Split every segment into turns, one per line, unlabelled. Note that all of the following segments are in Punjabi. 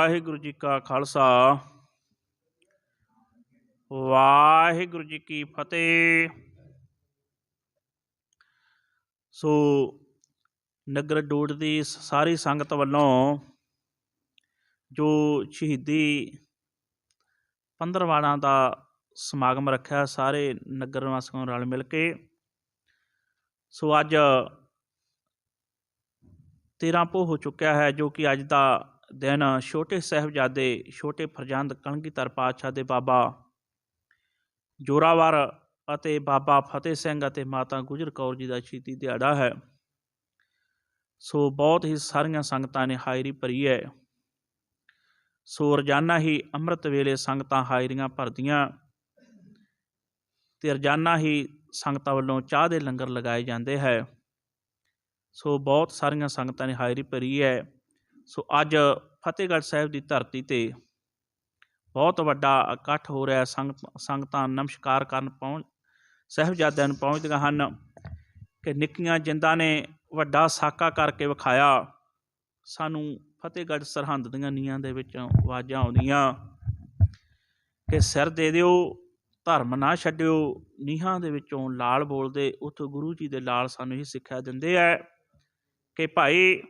ਵਾਹਿਗੁਰੂ ਜੀ ਕਾ ਖਾਲਸਾ। ਵਾਹਿਗੁਰੂ ਜੀ ਕੀ ਫਤਿਹ। ਸੋ ਨਗਰ ਡੋੜ ਦੀ ਸਾਰੀ ਸੰਗਤ ਵੱਲੋਂ ਜੋ ਸ਼ਹੀਦੀ ਪੰਦਰਵਾੜਾਂ ਦਾ ਸਮਾਗਮ ਰੱਖਿਆ, ਸਾਰੇ ਨਗਰ ਵਾਸੀਆਂ ਰਲ ਮਿਲ ਕੇ। ਸੋ ਅੱਜ 13 ਪੋ ਹੋ ਚੁੱਕਿਆ ਹੈ, ਜੋ ਕਿ ਅੱਜ ਦਾ ਦਿਨ ਛੋਟੇ ਸਾਹਿਬਜ਼ਾਦੇ, ਛੋਟੇ ਫਰਜ਼ੰਦ ਕਲਗੀਧਰ ਪਾਤਸ਼ਾਹ ਦੇ ਬਾਬਾ ਜੋਰਾਵਰ ਅਤੇ ਬਾਬਾ ਫਤਿਹ ਸਿੰਘ ਅਤੇ ਮਾਤਾ ਗੁਜਰ ਕੌਰ ਜੀ ਦਾ ਸ਼ਹੀਦੀ ਦਿਹਾੜਾ ਹੈ। ਸੋ ਬਹੁਤ ਹੀ ਸਾਰੀਆਂ ਸੰਗਤਾਂ ਨੇ ਹਾਜ਼ਰੀ ਭਰੀ ਹੈ। ਸੋ ਰੋਜ਼ਾਨਾ ਹੀ ਅੰਮ੍ਰਿਤ ਵੇਲੇ ਸੰਗਤਾਂ ਹਾਜ਼ਰੀਆਂ ਭਰਦੀਆਂ ਤੇ ਰੋਜ਼ਾਨਾ ਹੀ ਸੰਗਤਾਂ ਵੱਲੋਂ ਚਾਹ ਦੇ ਲੰਗਰ ਲਗਾਏ ਜਾਂਦੇ ਹੈ। ਸੋ ਬਹੁਤ ਸਾਰੀਆਂ ਸੰਗਤਾਂ ਨੇ ਹਾਜ਼ਰੀ ਭਰੀ ਹੈ। ਸੋ ਅੱਜ ਫਤਿਹਗੜ੍ਹ ਸਾਹਿਬ ਦੀ ਧਰਤੀ ਤੇ ਬਹੁਤ ਵੱਡਾ ਇਕੱਠ ਹੋ ਰਿਹਾ ਸੰਗਤ ਸੰਗਤਾਂ ਨਮਸਕਾਰ ਕਰਨ ਪਹੁੰਚ, ਸਾਹਿਬਜ਼ਾਦਿਆਂ ਨੂੰ ਪਹੁੰਚਦੀਆਂ ਹਨ ਕਿ ਨਿੱਕੀਆਂ ਜਿੰਦਾਂ ਨੇ ਵੱਡਾ ਸਾਕਾ ਕਰਕੇ ਵਿਖਾਇਆ। ਸਾਨੂੰ ਫਤਿਹਗੜ੍ਹ ਸਰਹੰਦ ਦੀਆਂ ਨੀਹਾਂ ਦੇ ਵਿੱਚ ਆਵਾਜ਼ਾਂ ਆਉਂਦੀਆਂ ਕਿ ਸਿਰ ਦੇ ਦਿਓ, ਧਰਮ ਨਾ ਛੱਡਿਓ, ਨੀਹਾਂ ਦੇ ਵਿੱਚੋਂ ਲਾਲ ਬੋਲਦੇ ਉੱਥੇ ਗੁਰੂ ਜੀ ਦੇ ਲਾਲ ਸਾਨੂੰ ਇਹ ਸਿੱਖਿਆ ਦਿੰਦੇ ਹੈ ਕਿ ਭਾਈ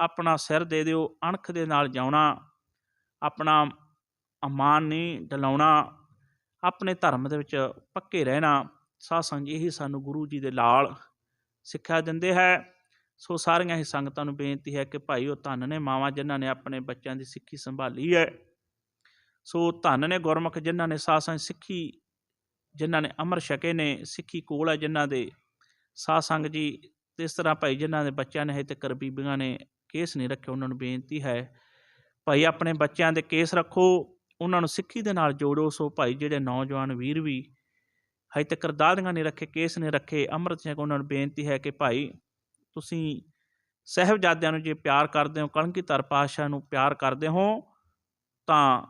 ਆਪਣਾ ਸਿਰ ਦੇ ਦਿਓ, ਅਣਖ ਦੇ ਨਾਲ ਜਾਉਣਾ, ਆਪਣਾ ਅਮਾਨ ਨਹੀਂ ਡਲਾਉਣਾ, ਆਪਣੇ ਧਰਮ ਦੇ ਵਿੱਚ ਪੱਕੇ ਰਹਿਣਾ ਸਾਧ ਸੰਗਤ ਜੀ ਇਹੀ ਸਾਨੂੰ ਗੁਰੂ ਜੀ ਦੇ ਲਾਲ ਸਿੱਖਿਆ ਦਿੰਦੇ ਹੈ। ਸੋ ਸਾਰੀਆਂ ਹੀ ਸੰਗਤਾਂ ਨੂੰ ਬੇਨਤੀ ਹੈ ਕਿ ਭਾਈ ਉਹ ਧੰਨ ਨੇ ਮਾਵਾਂ ਜਿਨ੍ਹਾਂ ਨੇ ਆਪਣੇ ਬੱਚਿਆਂ ਦੀ ਸਿੱਖੀ ਸੰਭਾਲੀ ਹੈ। ਸੋ ਧੰਨ ਨੇ ਗੁਰਮੁਖ ਜਿਨ੍ਹਾਂ ਨੇ ਸਾਧ ਸੰਗ ਸਿੱਖੀ, ਜਿਨ੍ਹਾਂ ਨੇ ਅਮਰ ਛਕੇ ਨੇ, ਸਿੱਖੀ ਕੋਲ ਹੈ ਜਿਨ੍ਹਾਂ ਦੇ। ਸਾਧ ਸੰਗਤ ਜੀ ਤੇ ਇਸ ਤਰ੍ਹਾਂ ਭਾਈ ਜਿਨ੍ਹਾਂ ਦੇ ਬੱਚਿਆਂ ਨੇ ਹਜੇ ਤੱਕ ਬੀਬੀਆਂ ਨੇ ਕੇਸ ਨਹੀਂ ਰੱਖੇ ਉਹਨਾਂ ਨੂੰ, ਬੇਨਤੀ ਹੈ, ਭਾਈ ਆਪਣੇ ਬੱਚਿਆਂ ਦੇ ਕੇਸ ਰੱਖੋ, ਉਹਨਾਂ ਨੂੰ ਸਿੱਖੀ ਦੇ ਨਾਲ ਜੋੜੋ, ਸੋ ਭਾਈ ਜਿਹੜੇ ਨੌਜਵਾਨ ਵੀਰ ਵੀ ਹਜੇ ਤੱਕ ਦਾਦੀਆਂ ਨਹੀਂ ਰੱਖੇ, ਕੇਸ ਨਹੀਂ ਰੱਖੇ, ਅੰਮ੍ਰਿਤ ਛਕ ਉਹਨਾਂ ਨੂੰ ਬੇਨਤੀ ਹੈ ਕਿ ਭਾਈ ਤੁਸੀਂ ਸਾਹਿਬਜ਼ਾਦਿਆਂ ਨੂੰ ਜੇ ਪਿਆਰ ਕਰਦੇ ਹੋ ਕਲੰਕੀ ਕਲਗੀਧਰ ਪਾਤਸ਼ਾਹ ਨੂੰ ਪਿਆਰ ਕਰਦੇ ਹੋ, ਤਾਂ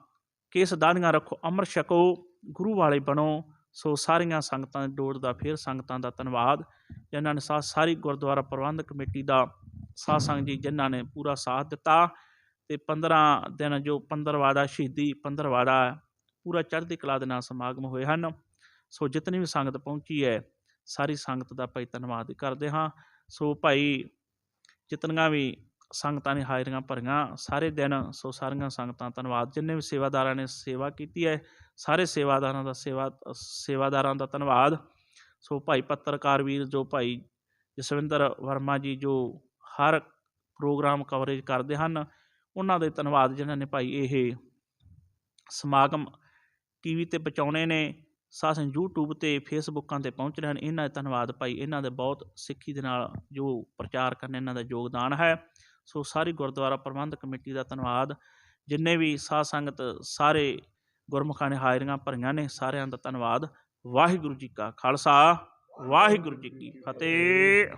ਕੇਸ ਦਾਦੀਆਂ ਰੱਖੋ, ਅੰਮ੍ਰਿਤ ਛਕੋ, ਗੁਰੂ ਵਾਲੇ ਬਣੋ, ਸੋ ਸਾਰੀਆਂ ਸੰਗਤਾਂ ਦੇ ਡੋੜ ਦਾ ਫਿਰ ਸੰਗਤਾਂ ਦਾ ਧੰਨਵਾਦ, ਜਿਨ੍ਹਾਂ ਨੇ ਸਾਰੀ ਗੁਰਦੁਆਰਾ ਪ੍ਰਬੰਧਕ ਕਮੇਟੀ ਦਾ ਸਾਧ ਸੰਗਤ ਜੀ ਜਿਨ੍ਹਾਂ ਨੇ ਪੂਰਾ ਸਾਥ ਦਿੱਤਾ ਤੇ 15 ਦਿਨ ਜੋ 15 ਦਾ ਸ਼ਹੀਦੀ 15 ਦਾ ਪੂਰਾ ਚੜ੍ਹਦੀ ਕਲਾ ਦੇ ਨਾਲ ਸਮਾਗਮ ਹੋਏ ਹਨ। ਸੋ ਜਿਤਨੀ ਵੀ ਸੰਗਤ ਪਹੁੰਚੀ ਹੈ, ਸਾਰੀ ਸੰਗਤ ਦਾ ਭਾਈ ਧੰਨਵਾਦ ਕਰਦੇ ਹਾਂ। ਸੋ ਭਾਈ ਜਿਤਨੀਆਂ ਵੀ ਸੰਗਤਾਂ ਨੇ ਹਾਜ਼ਰੀਆਂ ਭਰੀਆਂ, ਸਾਰੇ ਦਿਨ ਸੋ ਸਾਰੀਆਂ ਸੰਗਤਾਂ ਧੰਨਵਾਦ। ਜਿੰਨੇ ਵੀ ਸੇਵਾਦਾਰਾਂ ਨੇ ਸੇਵਾ ਕੀਤੀ ਹੈ, ਸਾਰੇ ਸੇਵਾਦਾਰਾਂ ਦਾ ਸੇਵਾ, ਸੇਵਾਦਾਰਾਂ ਦਾ ਧੰਨਵਾਦ। ਸੋ ਭਾਈ ਪੱਤਰਕਾਰ ਵੀਰ, ਜੋ ਭਾਈ ਜਸਵਿੰਦਰ ਵਰਮਾ ਜੀ, ਜੋ ਹਰ ਪ੍ਰੋਗਰਾਮ ਕਵਰੇਜ ਕਰਦੇ ਹਨ। ਉਹਨਾਂ ਦੇ ਧੰਨਵਾਦ ਜਿਨ੍ਹਾਂ ਨੇ ਭਾਈ ਇਹ ਸਮਾਗਮ ਟੀਵੀ ਤੇ ਪਹੁੰਚਾਉਣੇ ਨੇ। ਸਾਸਨ YouTube ਤੇ ਫੇਸਬੁੱਕਾਂ ਤੇ ਪਹੁੰਚ ਰਹੇ ਹਨ। ਇਹਨਾਂ ਦਾ ਧੰਨਵਾਦ ਭਾਈ ਇਹਨਾਂ ਦੇ ਬਹੁਤ ਸਿੱਖੀ ਦੇ ਨਾਲ ਜੋ ਪ੍ਰਚਾਰ ਕਰਨ ਇਹਨਾਂ ਦਾ ਯੋਗਦਾਨ ਹੈ। ਸੋ ਸਾਰੀ ਗੁਰਦੁਆਰਾ ਪ੍ਰਬੰਧਕ ਕਮੇਟੀ ਦਾ ਧੰਨਵਾਦ। ਜਿੰਨੇ ਵੀ ਸਾਧ ਸੰਗਤ ਸਾਰੇ ਗੁਰਮੁਖਾਂ ਨੇ ਹਾਜ਼ਰੀਆਂ ਭਰੀਆਂ ਨੇ, ਸਾਰਿਆਂ ਦਾ ਧੰਨਵਾਦ। ਵਾਹਿਗੁਰੂ ਜੀ ਕਾ ਖਾਲਸਾ, ਵਾਹਿਗੁਰੂ ਜੀ ਕੀ ਫਤਿਹ।